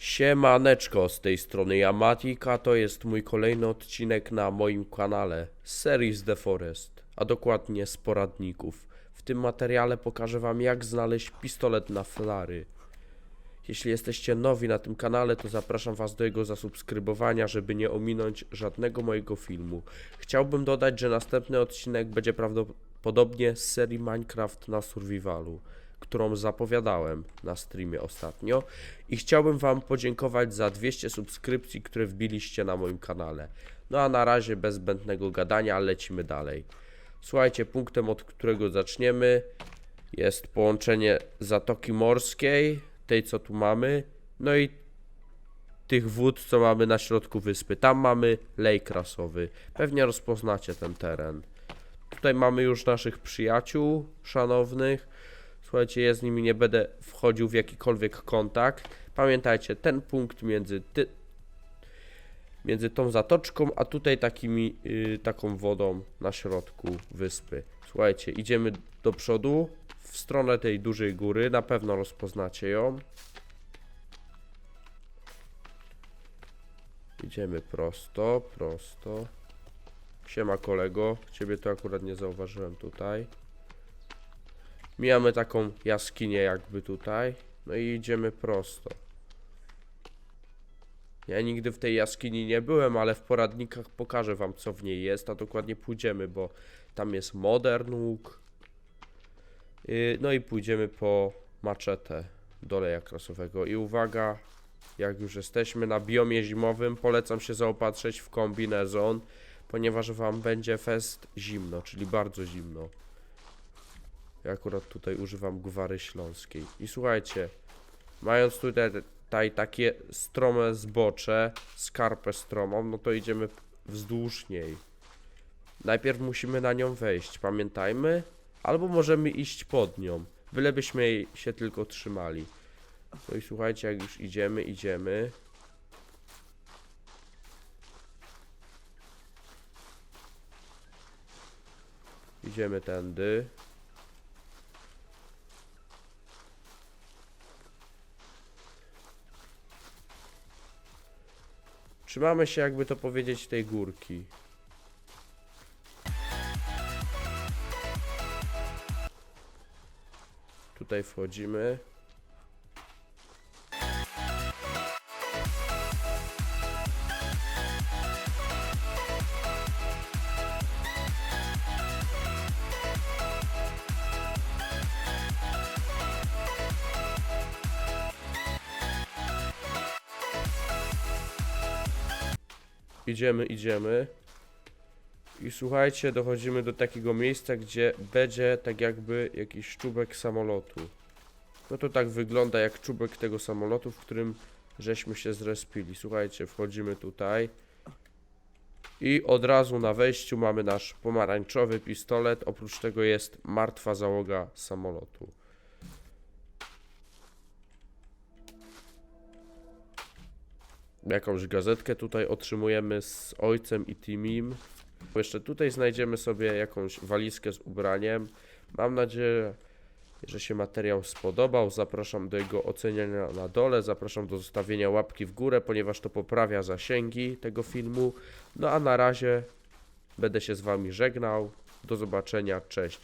Siemaneczko, z tej strony Yamatika, to jest mój kolejny odcinek na moim kanale serii z The Forest, a dokładnie z poradników. W tym materiale pokażę wam jak znaleźć pistolet na flary. Jeśli jesteście nowi na tym kanale, to zapraszam was do jego zasubskrybowania, żeby nie ominąć żadnego mojego filmu. Chciałbym dodać, że następny odcinek będzie prawdopodobnie z serii Minecraft na survivalu, którą zapowiadałem na streamie ostatnio i chciałbym wam podziękować za 200 subskrypcji, które wbiliście na moim kanale. No a na razie bez zbędnego gadania lecimy dalej. Słuchajcie, punktem od którego zaczniemy jest połączenie Zatoki Morskiej, tej co tu mamy, no i tych wód, co mamy na środku wyspy. Tam mamy lej krasowy. Pewnie rozpoznacie ten teren. Tutaj mamy już naszych przyjaciół szanownych. Słuchajcie, ja z nimi nie będę wchodził w jakikolwiek kontakt. Pamiętajcie, ten punkt między ty, między tą zatoczką, a tutaj takimi, y, taką wodą na środku wyspy. Słuchajcie, idziemy do przodu, w stronę tej dużej góry, na pewno rozpoznacie ją. Idziemy prosto, prosto. Siema kolego, ciebie to akurat nie zauważyłem tutaj. Mijamy taką jaskinię jakby tutaj, no i idziemy prosto. Ja nigdy w tej jaskini nie byłem, ale w poradnikach pokażę wam co w niej jest, a dokładnie pójdziemy, bo tam jest modern łuk. Yy, No i pójdziemy po maczetę do leja krasowego. I uwaga, jak już jesteśmy na biomie zimowym, polecam się zaopatrzyć w kombinezon, ponieważ wam będzie fest zimno, czyli bardzo zimno. Ja akurat tutaj używam gwary śląskiej. I słuchajcie, mając tutaj, tutaj takie strome zbocze, skarpę stromą, no to idziemy wzdłuż niej. Najpierw musimy na nią wejść, pamiętajmy, albo możemy iść pod nią, bylebyśmy jej się tylko trzymali. No i słuchajcie, jak już idziemy, idziemy. Idziemy tędy. Trzymamy się, jakby to powiedzieć, tej górki. Tutaj wchodzimy. Idziemy, idziemy. I słuchajcie, dochodzimy do takiego miejsca, gdzie będzie tak jakby jakiś czubek samolotu. No to tak wygląda jak czubek tego samolotu, w którym żeśmy się zrespili. Słuchajcie, wchodzimy tutaj. I od razu na wejściu mamy nasz pomarańczowy pistolet. Oprócz tego jest martwa załoga samolotu. Jakąś gazetkę tutaj otrzymujemy z ojcem i Timim. Jeszcze tutaj znajdziemy sobie jakąś walizkę z ubraniem. Mam nadzieję, że się materiał spodobał. Zapraszam do jego oceniania na dole. Zapraszam do zostawienia łapki w górę, ponieważ to poprawia zasięgi tego filmu. No a na razie będę się z Wami żegnał. Do zobaczenia. Cześć.